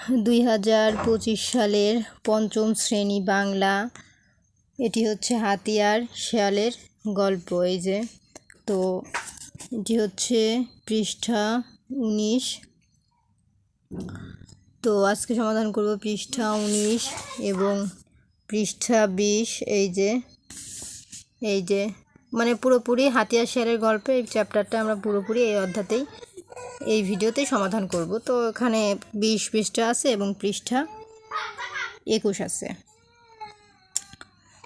দুই হাজার পঁচিশ সালের পঞ্চম শ্রেণি বাংলা। এটি হচ্ছে হাতিয়ার শেয়ালের গল্প। এই যে, তো এটি হচ্ছে পৃষ্ঠা উনিশ। তো আজকে সমাধান করব পৃষ্ঠা উনিশ এবং পৃষ্ঠা বিশ। এই যে এই যে মানে পুরোপুরি হাতিয়ার শেয়ালের গল্পের এই চ্যাপ্টারটা আমরা পুরোপুরি এই অধ্যাতেই এই ভিডিওতেই সমাধান করব। তো এখানে বিশ পৃষ্ঠা আছে এবং পৃষ্ঠা একুশ আছে।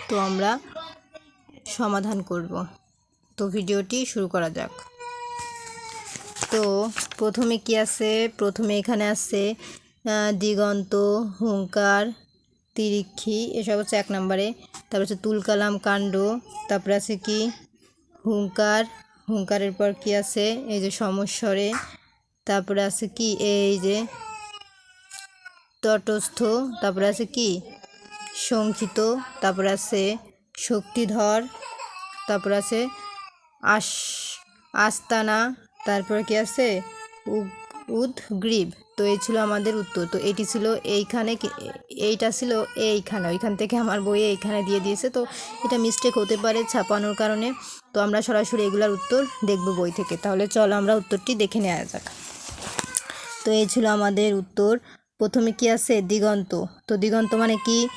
তো আমরা সমাধান করব। তো ভিডিওটি শুরু করা যাক। তো প্রথমে কি আছে? প্রথমে এখানে আছে দিগন্ত হুঙ্কার তিরিক্ষি, এসব হচ্ছে এক নম্বরে। তারপর হচ্ছে তুলকালাম, কাণ্ড, তারপরে আছে কি? হুঙ্কার হুঙ্কারের পর কি আছে? এই যে সমস্বরে। তারপরে আছে কি? এই যে তটস্থ। তারপরে আছে কি? শঙ্কিত তারপরে আছে শক্তিধর। তারপর আছে আস আস্তানা। তারপর কি আছে? উদ্গ্রীব। তো এই ছিল আমাদের উত্তর। তো এটি ছিল এইখানে এইটা ছিল এইখানে। ওইখান থেকে আমার বইয়ে এইখানে দিয়ে দিয়েছে। তো এটা মিস্টেক হতে পারে ছাপানোর কারণে। তো আমরা সরাসরি এগুলার উত্তর দেখব বই থেকে। তাহলে চলো আমরা উত্তরটি দেখে নেওয়া যাক। তো এই ছিল আমাদের উত্তর। প্রথমে কি আছে? দিগন্ত। তো দিগন্ত মানে কি?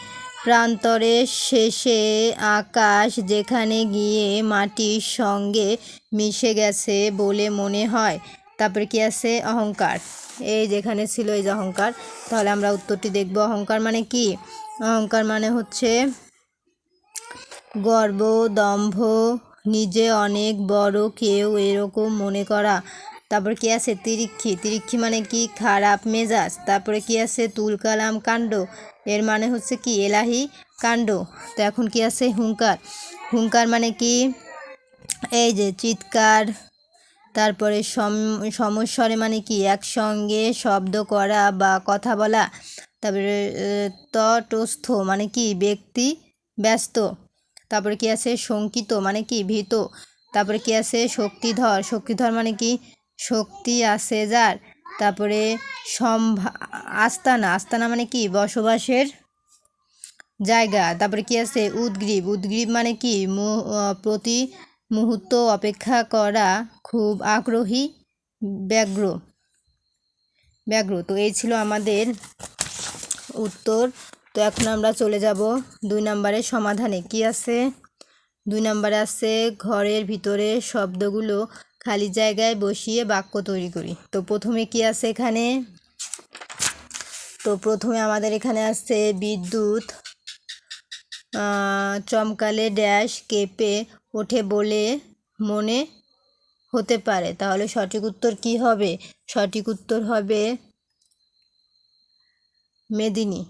প্রান্তরের শেষে আকাশ যেখানে গিয়ে মাটির সঙ্গে মিশে গেছে বলে মনে হয়। তারপরে কি আছে? অহংকার। এই যেখানে ছিল এই যে অহংকার, তাহলে আমরা উত্তরটি দেখব। অহংকার মানে কি? অহংকার মানে হচ্ছে গর্ব, দম্ভ, নিজে অনেক বড় কেউ এরকম মনে করা। তারপর কি আছে? তিরিক্ষি। তিরিক্ষি মানে কি? খারাপ মেজাজ। তারপরে কি আছে? তুলকালাম কাণ্ড। এর মানে হচ্ছে কি? এলাহি কাণ্ড। তো এখন কি আছে? হুঙ্কার। হুঙ্কার মানে কি? এই যে চিৎকার তারপরে সম, সমস্বরে মানে কি? একসঙ্গে শব্দ করা বা কথা বলা। তারপরে তটস্থ মানে কি? ব্যক্তি ব্যস্ত। তারপরে কি আছে? শঙ্কিত মানে কি? ভীত। তারপরে কি আছে? শক্তিধর। শক্তিধর মানে কি? শক্তি আছে যার। তারপরে সম্ভা, আস্তানা। আস্তানা মানে কি? বসবাসের জায়গা। তারপরে কি আছে? উদ্গ্রীব। উদ্গ্রীব মানে কি? প্রতি মুহূর্ত অপেক্ষা করা খুব আগ্রহী, ব্যগ্র ব্যগ্র। তো এই ছিল আমাদের উত্তর। তো এখন আমরা চলে যাব দুই নম্বরের সমাধানে। কি আছে? দুই নম্বরে আছে ঘরের ভিতরে শব্দগুলো খালি জায়গায় বসিয়ে বাক্য তৈরি করি। তো প্রথমে কি আছে এখানে? তো প্রথমে আমাদের এখানে আছে বিদ্যুৎ চমকালে ড্যাশ, কেঁপে ওঠে বলে মনে হতে পারে। তাহলে সঠিক উত্তর কি হবে? সঠিক উত্তর হবে মেদিনী।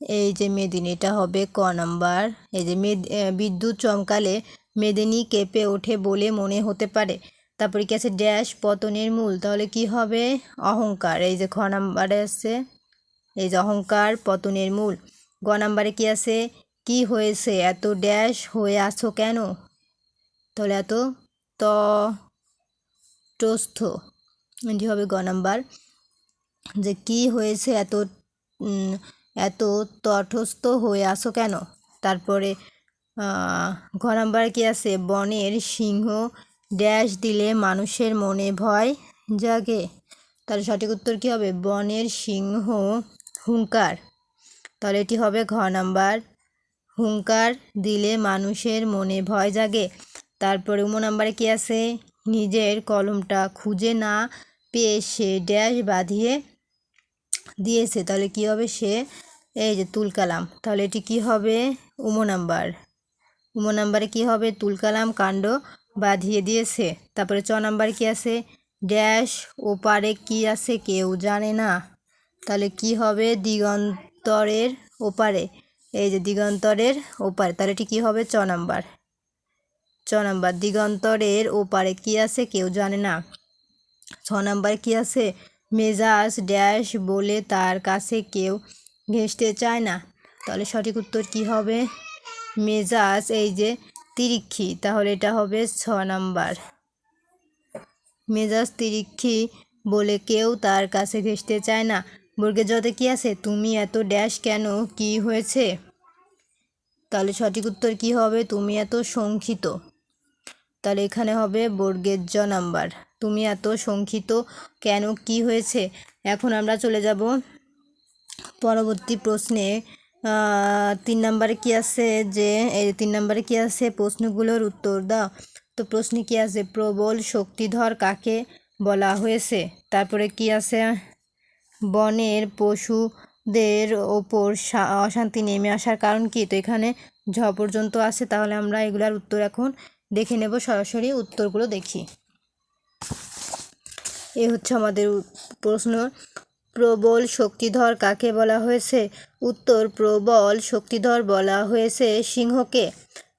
এই যে মেদিনী, এটা হবে ক নাম্বার। এই যে মেদ বিদ্যুৎ চমকালে মেদিনী কেঁপে ওঠে বলে মনে হতে পারে। তারপরে কি আছে? ড্যাশ, পতনের মূল। তাহলে কি হবে? অহংকার। এই যে খ নাম্বারে আছে। এই যে অহংকার, পতনের মূল। গ নাম্বারে কি আছে? কি হয়েছে? এত ড্যাশ হয়ে আছো কেন? তাহলে এত ত টস্থ এটি হবে গ নাম্বার। যে কি হয়েছে? এত এত তটস্থ হয়ে আসো কেন? তারপরে ঘ নাম্বার কি আছে? বনের সিংহ ড্যাশ দিলে মানুষের মনে ভয় জাগে। তাহলে সঠিক উত্তর কি হবে? বনের সিংহ হুঙ্কার। তাহলে এটি হবে ঘ নাম্বার। হুঙ্কার দিলে মানুষের মনে ভয় জাগে। তারপরে উম নাম্বারে কী আছে? নিজের কলমটা খুঁজে না পেয়ে সে ড্যাশ বাঁধিয়ে দিয়েছে। তাহলে কি হবে সে? এই যে তুলকালাম তাহলে এটি কি হবে? উমো নাম্বার। উমো নাম্বারে কি হবে? তুলকালাম কাণ্ড বাঁধিয়ে দিয়েছে। তারপরে চ নাম্বার কি আছে? ড্যাশ ওপারে কি আছে কেউ জানে না। তাহলে কি হবে? দিগন্তরের ওপারে। এই যে দিগন্তরের ওপারে, তাহলে এটি কী হবে? চ নাম্বার। চ নাম্বার, দিগন্তরের ওপারে কি আছে কেউ জানে না? ছ নাম্বার কি আছে? মেজাজ ড্যাশ বলে তার কাছে কেউ ঘেঁষতে চায় না। তাহলে সঠিক উত্তর কি হবে? মেজাজ, এই যে তিরিক্ষি, তাহলে এটা হবে ছ নাম্বার। মেজাজ তিরিক্ষি বলে কেউ তার কাছে ঘেঁষতে চায় না। বর্গের জতে কি আছে? তুমি এত ড্যাশ কেন? কি হয়েছে? তাহলে সঠিক উত্তর কি হবে? তুমি এত শঙ্কিত তাহলে এখানে হবে বর্গের জ নাম্বার। তুমি এত শঙ্কিত কেন? কি হয়েছে? এখন আমরা চলে যাব পরবর্তী প্রশ্নে। তিন নম্বরে কি আছে যে, এই তিন নম্বরে কি আছে? প্রশ্নগুলোর উত্তর দাও। তো প্রশ্নে কি আছে? প্রবল শক্তিধর কাকে বলা হয়েছে? তারপরে কি আছে? বনের পশুদের ওপর অশান্তি নেমে আসার কারণ কি? তো এখানে ঝ পর্যন্ত আছে, তাহলে আমরা এগুলার উত্তর এখন দেখে নেব, সরাসরি উত্তরগুলো দেখি। এ হচ্ছে আমাদের প্রশ্ন। প্রবল শক্তিধর কাকে বলা হয়েছে? উত্তর, প্রবল শক্তিধর বলা হয়েছে সিংহকে।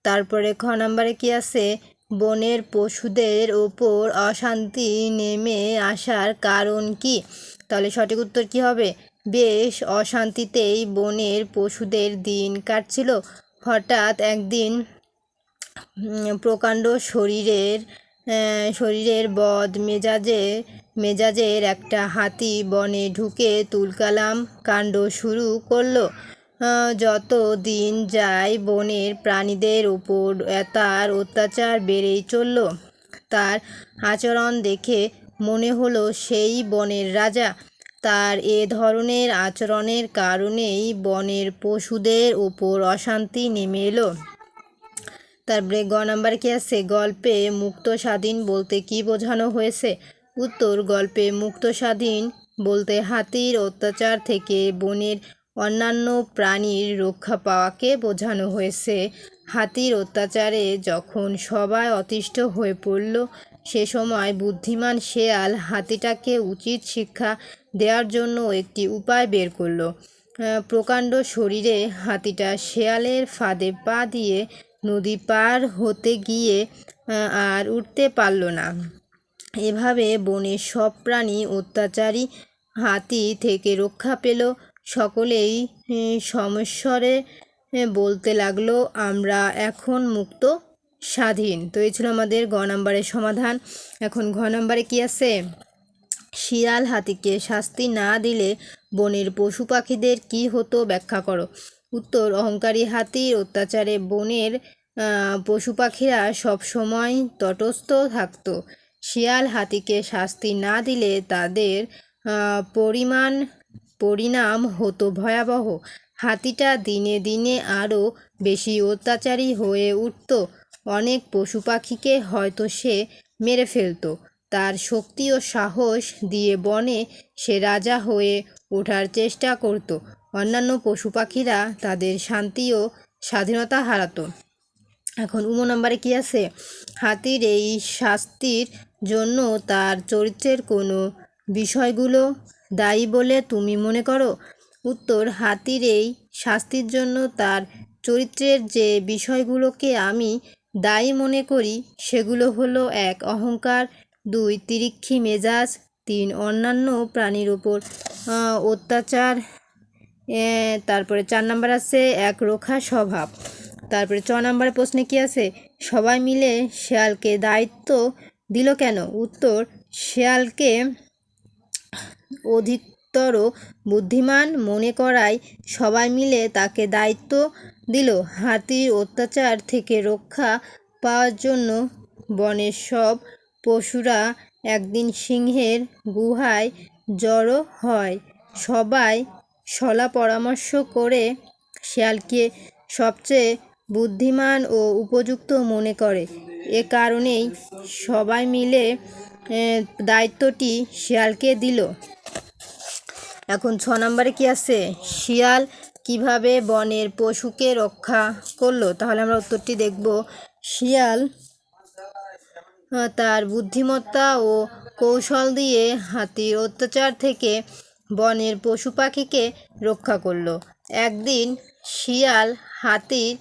তারপরে খ নম্বরে কি আছে? বনের পশুদের ওপর অশান্তি নেমে আসার কারণ কি? তাহলে সঠিক উত্তর কি হবে? বেশ অশান্তিতেই বনের পশুদের দিন কাটছিল। হঠাৎ একদিন প্রকাণ্ড শরীরের শরীরের বদ মেজাজে, মেজাজের একটা হাতি বনে ঢুকে তুলকালাম, কাণ্ড শুরু করল। যত দিন যায় বনের প্রাণীদের ওপর তার অত্যাচার বেড়েই চলল। তার আচরণ দেখে মনে হলো সেই বনের রাজা। তার এ ধরনের আচরণের কারণেই বনের পশুদের ওপর অশান্তি নেমে এলো। তারপরে গ নাম্বার কি আছে? গল্পে মুক্ত স্বাধীন বলতে কি বোঝানো হয়েছে? উত্তর, গল্পে মুক্ত স্বাধীন বলতে হাতির অত্যাচার থেকে বনের অন্যান্য প্রাণীর রক্ষা পাওয়াকে বোঝানো হয়েছে। হাতির অত্যাচারে যখন সবাই অতিষ্ঠ হয়ে পড়ল সে সময় বুদ্ধিমান শেয়াল হাতিটাকে উচিত শিক্ষা দেওয়ার জন্য একটি উপায় বের করল। প্রকাণ্ড শরীরে হাতিটা শেয়ালের ফাঁদে পা দিয়ে নদী পার হতে গিয়ে আর উঠতে পারল না। এভাবে বনের সব প্রাণী অত্যাচারী হাতি থেকে রক্ষা পেল। সকলেই সমস্বরে বলতে লাগল, আমরা এখন মুক্ত স্বাধীন। তো এই ছিল আমাদের গ নাম্বারের সমাধান। এখন ঘ নাম্বারে কি আছে? শিয়াল হাতিকে শাস্তি না দিলে বনের পশু পাখিদের কি হতো ব্যাখ্যা করো। উত্তর, অহংকারী হাতির অত্যাচারে বনের পশু পাখিরা সবসময় তটস্থ থাকতো। শিয়াল হাতিকে শাস্তি না দিলে তাদের পরিমাণ, পরিণাম হতো ভয়াবহ। হাতিটা দিনে দিনে আরও বেশি অত্যাচারী হয়ে উঠত। অনেক পশু পাখিকে হয়তো সে মেরে ফেলতো। তার শক্তি ও সাহস দিয়ে বনে সে রাজা হয়ে ওঠার চেষ্টা করত। অন্যান্য পশু পাখিরা তাদের শান্তি ও স্বাধীনতা হারাতো। এখন উমো নম্বরে কী আছে? হাতির এই শাস্তির জন্য তার চরিত্রের কোনো বিষয়গুলো দায়ী বলে তুমি মনে করো? উত্তর, হাতির এই শাস্তির জন্য তার চরিত্রের যে বিষয়গুলোকে আমি দায়ী মনে করি, সেগুলো হলো এক, অহংকার, দুই, তিরিক্ষি মেজাজ, তিন, অন্যান্য প্রাণীর ওপর অত্যাচার তারপরে চার নাম্বার আছে এক রোখা স্বভাব। তারপরে ছ নম্বরের প্রশ্নে কি আছে? সবাই মিলে শেয়ালকে দায়িত্ব দিল কেন? উত্তর, শেয়ালকে অধিকতর বুদ্ধিমান মনে করায় সবাই মিলে তাকে দায়িত্ব দিল। হাতির অত্যাচার থেকে রক্ষা পাওয়ার জন্য বনের সব পশুরা একদিন সিংহের গুহায় জড়ো হয়। সবাই সলা পরামর্শ করে শেয়ালকে সবচেয়ে বুদ্ধিমান ও উপযুক্ত মনে করে। এ কারণেই সবাই মিলে দায়িত্বটি শিয়ালকে দিল। এখন ছ নম্বরে কি আছে? শিয়াল কীভাবে বনের পশুকে রক্ষা করল? তাহলে আমরা উত্তরটি দেখব। শিয়াল তার বুদ্ধিমত্তা ও কৌশল দিয়ে হাতির অত্যাচার থেকে বনের পশু পাখিকে রক্ষা করল। একদিন শিয়াল হাতির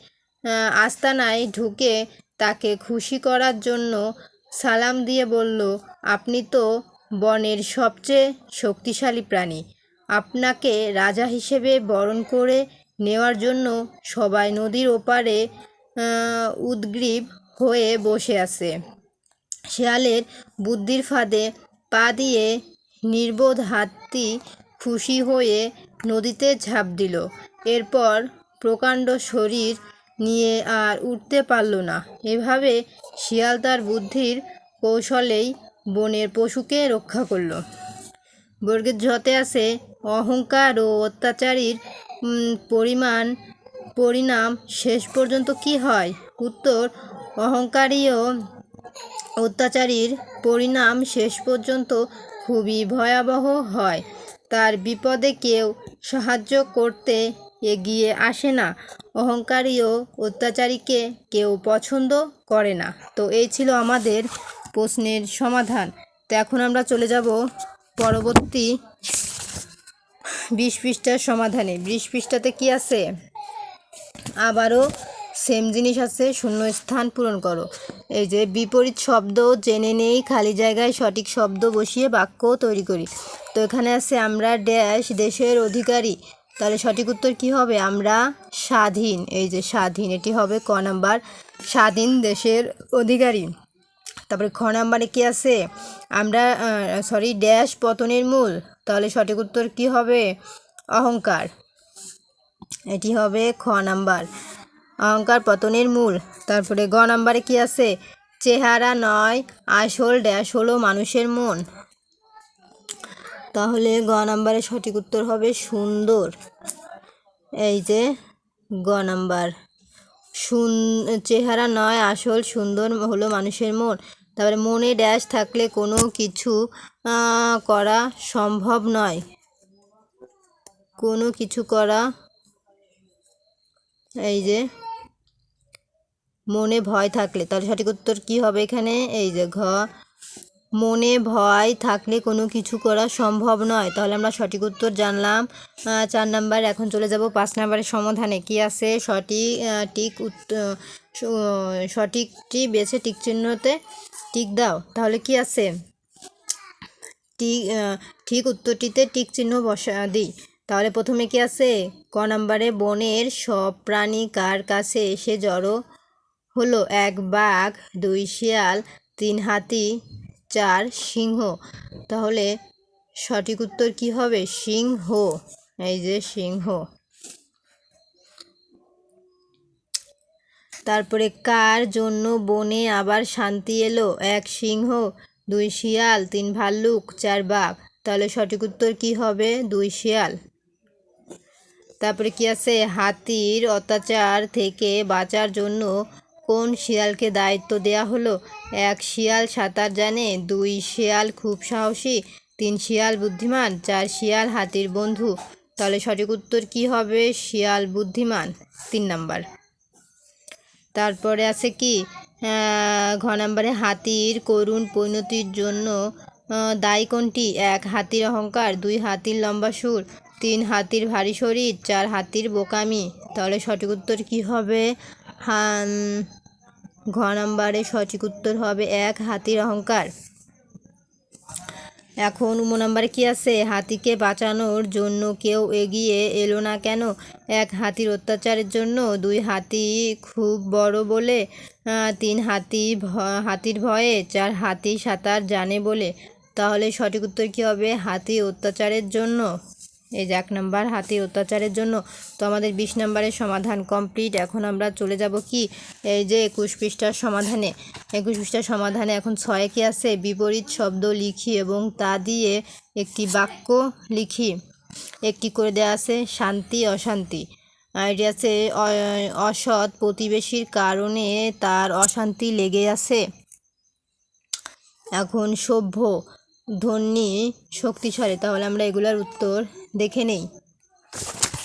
আস্তানায় ঢুকে তাকে খুশি করার জন্য সালাম দিয়ে বলল, আপনি তো বনের সবচেয়ে শক্তিশালী প্রাণী। আপনাকে রাজা হিসেবে বরণ করে নেওয়ার জন্য সবাই নদীর ওপারে উদ্গ্রীব হয়ে বসে আছে। শেয়ালের বুদ্ধির ফাঁদে পা দিয়ে নির্বোধ হাতটি খুশি হয়ে নদীতে ঝাঁপ দিল। এরপর প্রকাণ্ড শরীর নিয়ে আর উঠতে পারল না। এভাবে শিয়াল তার বুদ্ধির কৌশলেই বনের পশুকে রক্ষা করল। বর্গের ঝতে আছে অহংকার ও অত্যাচারীর পরিমাণ, পরিণাম শেষ পর্যন্ত কি হয়? উত্তর, অহংকারী ও অত্যাচারীর পরিণাম শেষ পর্যন্ত খুবই ভয়াবহ হয়। তার বিপদে কেউ সাহায্য করতে এগিয়ে আসে না। অহংকারী ও অত্যাচারীকে কেউ পছন্দ করে না। তো এই ছিল আমাদের প্রশ্নের সমাধান। তো এখন আমরা চলে যাব পরবর্তী বিশ পৃষ্ঠার সমাধানে। বিশ পৃষ্ঠাতে কি আছে? আবারও সেম জিনিস আছে শূন্য স্থান পূরণ করো। এই যে বিপরীত শব্দ জেনে নেই, খালি জায়গায় সঠিক শব্দ বসিয়ে বাক্য তৈরি করি। তো এখানে আছে আমরা ড্যাশ, দেশের অধিকারী। তাহলে সঠিক উত্তর কি হবে? আমরা স্বাধীন। এই যে স্বাধীন, এটি হবে ক নাম্বার। স্বাধীন দেশের অধিকারী। তারপরে খ নাম্বারে কি আছে? আমরা সরি ড্যাশ পতনের মূল, তাহলে সঠিক উত্তর কি হবে? অহংকার। এটি হবে খ নাম্বার। অহংকার পতনের মূল। তারপরে গ নাম্বারে কি আছে? চেহারা নয়, আসল ড্যাশ হলো মানুষের মন। তাহলে গ নাম্বারে সঠিক উত্তর হবে সুন্দর। এই যে গ নাম্বার। সুন, চেহারা নয়, আসল সুন্দর হলো মানুষের মন। তারপরে মনে ড্যাশ থাকলে কোনো কিছু করা সম্ভব নয়। কোনো কিছু করা, এই যে, মনে ভয় থাকলে। তাহলে সঠিক উত্তর কী হবে এখানে? এই যে ঘ মনে ভয় থাকলে কোনো কিছু করা সম্ভব নয়। তাহলে আমরা সঠিক উত্তর জানলাম। চার নাম্বার, এখন চলে যাব পাঁচ নাম্বারের সমাধানে। কি আছে? সঠিক টিক সঠিকটি বেছে টিক চিহ্নতে টিক দাও। তাহলে কি আছে? টিক ঠিক উত্তরটিতে টিক চিহ্ন বসা, দিই। তাহলে প্রথমে কি আছে? ক নাম্বারে, বনের সব প্রাণী কার কাছে এসে জড়ো হলো? এক বাঘ, দুই শিয়াল, তিন হাতি চার সিংহ। তাহলে সঠিক উত্তর কি হবে? সিংহ। এই যে সিংহ। তারপরে কার জন্য বনে আবার শান্তি এলো? এক সিংহ, দুই শিয়াল, তিন ভাল্লুক, চার বাঘ। তাহলে সঠিক উত্তর কি হবে? দুই শিয়াল। তারপরে কি আছে? হাতির অত্যাচার থেকে বাঁচার জন্য কোন শিয়ালকে দায়িত্ব দেয়া হলো? এক শিয়াল সাঁতার জানে, দুই শিয়াল খুব সাহসী, তিন শিয়াল বুদ্ধিমান, চার শিয়াল হাতির বন্ধু। তাহলে সঠিক উত্তর কি হবে? শিয়াল বুদ্ধিমান। তিন নাম্বার। তারপরে আছে কি? ঘ নাম্বারে হাতির করুণ পরিণতির জন্য দায়ী কোনটি? এক হাতির অহংকার, দুই হাতির লম্বা সুর, তিন হাতির ভারী শরীর, চার হাতির বোকামি। তাহলে সঠিক উত্তর কী হবে? হান ঘ নাম্বারে সঠিক উত্তর হবে এক, হাতির অহংকার। এখন উম নাম্বারে কি আছে? হাতিকে বাঁচানোর জন্য কেউ এগিয়ে এলো না কেন? এক, হাতির অত্যাচারের জন্য। দুই, হাতি খুব বড় বলে। তিন, হাতি হাতির ভয়ে। চার, হাতি সাঁতার জানে বলে। তাহলে সঠিক উত্তর কী হবে? হাতি অত্যাচারের জন্য। এই যে এক নাম্বার হাতির অত্যাচারের জন্য তো আমাদের বিশ নাম্বারের সমাধান কমপ্লিট। এখন আমরা চলে যাব কি? এই যে একুশ পৃষ্ঠার সমাধানে। একুশ পৃষ্ঠার সমাধানে এখন ছয়ে কি আছে? বিপরীত শব্দ লিখি এবং তা দিয়ে একটি বাক্য লিখি। একটি করে দেওয়া আছে, শান্তি, অশান্তি। এটি আছে অসৎ প্রতিবেশীর কারণে তার অশান্তি লেগে আছে। এখন সভ্য, ধন্যী, শক্তিশালী। তাহলে আমরা এগুলার উত্তর দেখে নেই।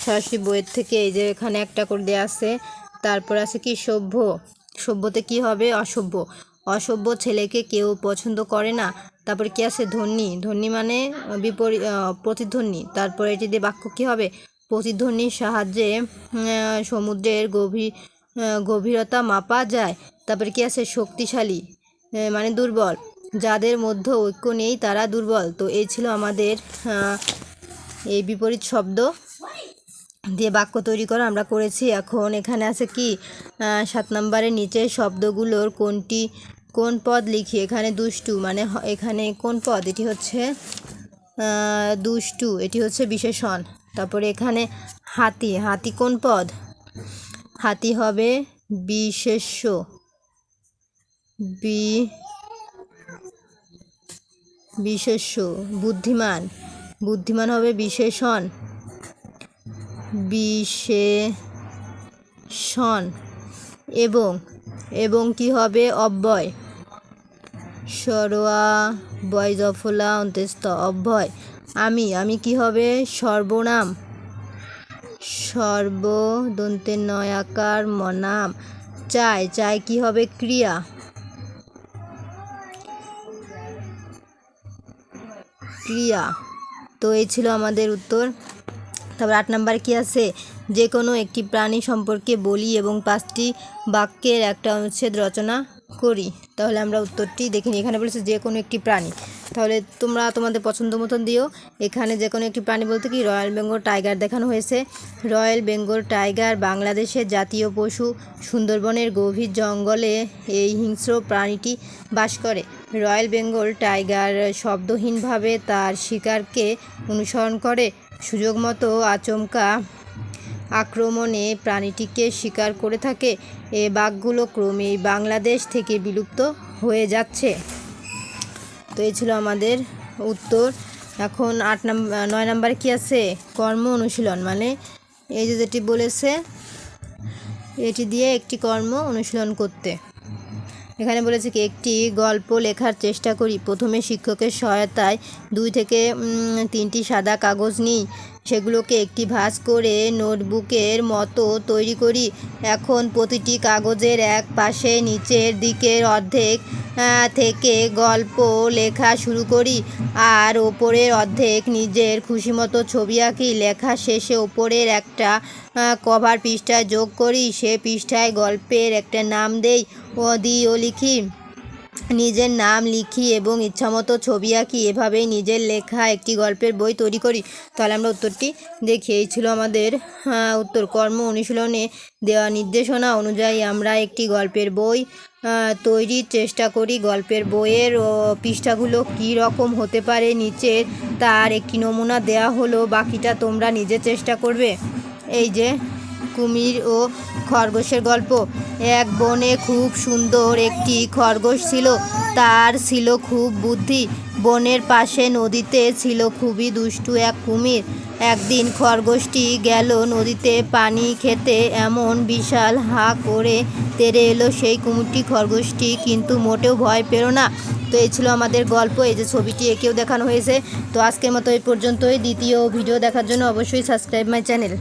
সরাসরি বইয়ের থেকে এই যে এখানে একটা করে দেওয়া আছে। তারপর আছে কি, সভ্য। সভ্যতে কি হবে? অসভ্য। অসভ্য ছেলেকে কেউ পছন্দ করে না। তারপর কি আছে? ধন্যী। ধন্যী মানে বিপরীত প্রতিধ্বনি। তারপরে এটি দিয়ে বাক্য কি হবে? প্রতিধ্বনির সাহায্যে সমুদ্রের গভীর গভীরতা মাপা যায়। তারপরে কি আছে? শক্তিশালী মানে দুর্বল। যাদের মধ্যে ঐক্য নেই তারা দুর্বল। তো এই ছিল আমাদের এই বিপরীত শব্দ দিয়ে বাক্য তৈরি করা আমরা করেছি। এখন এখানে আছে কি? সাত নম্বরের নিচে শব্দগুলোর কোনটি, কোন পদ লিখি? এখানে দুষ্টু মানে এখানে কোন পদ? এটি হচ্ছে দুষ্টু, এটি হচ্ছে বিশেষণ। তারপরে এখানে হাতি হাতি কোন পদ? হাতি হবে বিশেষ্য। বিশেষ্য, বুদ্ধিমান। বুদ্ধিমান হবে বিশেষণ। বিশেষণ। এবং এবং কি হবে? অব্যয়। সরোয়া, বয় জফলা অন্ত্যস্ত অভ্যয় আমি আমি কি হবে? সর্বনাম। সর্ব দন্তের নয় আকার, মনাম। চাই চাই কি হবে? ক্রিয়া। ক্রিয়া। তো এই ছিল আমাদের উত্তর। তারপর আট নাম্বার কি আছে? যে কোনো একটি প্রাণী সম্পর্কে বলি এবং পাঁচটি বাক্যের একটা অনুচ্ছেদ রচনা করি। তাহলে আমরা উত্তরটি দেখে এখানে বলেছে যে কোনো একটি প্রাণী। তাহলে তোমরা তোমাদের পছন্দ মতন দিও। এখানে যে কোনো একটি প্রাণী বলতে কি? রয়্যাল বেঙ্গল টাইগার দেখানো হয়েছে। রয়্যাল বেঙ্গল টাইগার বাংলাদেশের জাতীয় পশু সুন্দরবনের গভীর জঙ্গলে এই হিংস্র প্রাণীটি বাস করে। রয়্যাল বেঙ্গল টাইগার শব্দহীনভাবে তার শিকারকে অনুসরণ করে। সুযোগ মতো আচমকা আক্রমণে প্রাণীটিকে শিকার করে থাকে। এ বাঘগুলো ক্রমেই বাংলাদেশ থেকে বিলুপ্ত হয়ে যাচ্ছে। তো এই ছিল আমাদের উত্তর। এখন আট নাম্বার নয় নাম্বার কি আছে? কর্ম অনুশীলন মানে এই যে যেটি বলেছে, এটি দিয়ে একটি কর্ম অনুশীলন করতে। এখানে বলেছে কি, একটি গল্প লেখার চেষ্টা করি। প্রথমে শিক্ষকের সহায়তায় দুই থেকে তিনটি সাদা কাগজ নিই। সেগুলোকে একটি ভাঁজ করে নোটবুকের মতো তৈরি করি। এখন প্রতিটি কাগজের এক পাশে নিচের দিকের অর্ধেক থেকে গল্প লেখা শুরু করি আর ওপরের অর্ধেক নিজের খুশিমতো ছবি আঁকি। লেখা শেষে ওপরের একটা কভার পৃষ্ঠায় যোগ করি। সে পৃষ্ঠায় গল্পের একটা নাম দেই। ও দিই লিখি। নিজের নাম লিখি এবং ইচ্ছামতো ছবি আঁকি। এভাবেই নিজের লেখা একটি গল্পের বই তৈরি করি। তাহলে আমরা উত্তরটি দেখি। এই ছিল আমাদের উত্তর। কর্ম অনুশীলনে দেওয়া নির্দেশনা অনুযায়ী আমরা একটি গল্পের বই তৈরির চেষ্টা করি। গল্পের বইয়ের পৃষ্ঠাগুলো কী রকম হতে পারে নিচের তার একটি নমুনা দেওয়া হলো। বাকিটা তোমরা নিজে চেষ্টা করবে। এই যে কুমির ও খরগোশের গল্প। এক বনে খুব সুন্দর একটি খরগোশ ছিল। তার ছিল খুব বুদ্ধি। বনের পাশে নদীতে ছিল খুবই দুষ্টু এক কুমির। একদিন খরগোশটি গেল নদীতে পানি খেতে। এমন বিশাল হা করে তেরে এলো সেই কুমিরটি। খরগোশটি কিন্তু মোটেও ভয় পেল না। তো এই ছিল আমাদের গল্প। এই যে ছবিটি এঁকেও দেখানো হয়েছে। তো আজকের মতো এই পর্যন্তই। দ্বিতীয় ভিডিও দেখার জন্য অবশ্যই সাবস্ক্রাইব মাই চ্যানেল।